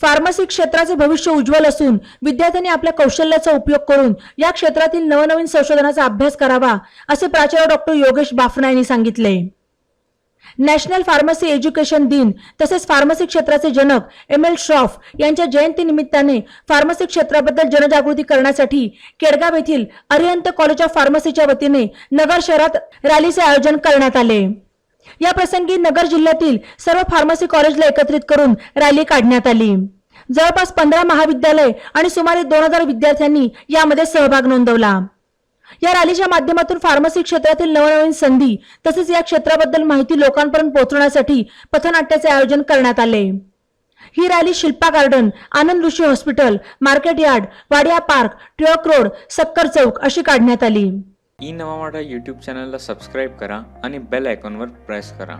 Pharmacy क्षेत्राचे भविष्य उज्ज्वल असून विद्यार्थ्यांनी आपल्या कौशल्याचा उपयोग करून या क्षेत्रातील नवनवीन संशोधनाचा अभ्यास करावा असे प्राचार्य डॉक्टर योगेश बाफना यांनी सांगितले. नॅशनल फार्मसी एज्युकेशन दिन तसेच फार्मसी क्षेत्राचे जनक एम एल श्रॉफ यांच्या जयंती निमित्ताने फार्मसी क्षेत्राबद्दल जनजागृती करण्यासाठी केडगाव येथील अरिहंत कॉलेज ऑफ फार्मसीच्या वतीने नगर शहरात रॅलीचे आयोजन करण्यात आले. या प्रसंगी नगर जिल्ह्यातील सर्व फार्मसी कॉलेजला एकत्रित करून रॅली काढण्यात आली. जवळपास पंधरा महाविद्यालय आणि सुमारे दोन हजार विद्यार्थ्यांनी यामध्ये सहभाग नोंदवला. या रॅलीच्या माध्यमातून फार्मसी क्षेत्रातील नवनवीन संधी तसेच या क्षेत्राबद्दल माहिती लोकांपर्यंत पोहोचवण्यासाठी पथनाट्याचे आयोजन करण्यात आले. ही rally Shilpa garden Anand Rishi hospital market yard Wadia park Tilak road Sakkar Chowk अशी काढण्यात आली. ई नवा यूट्यूब चॅनलला सबस्क्राईब करा आणि बेल आयकॉनवर प्रेस करा.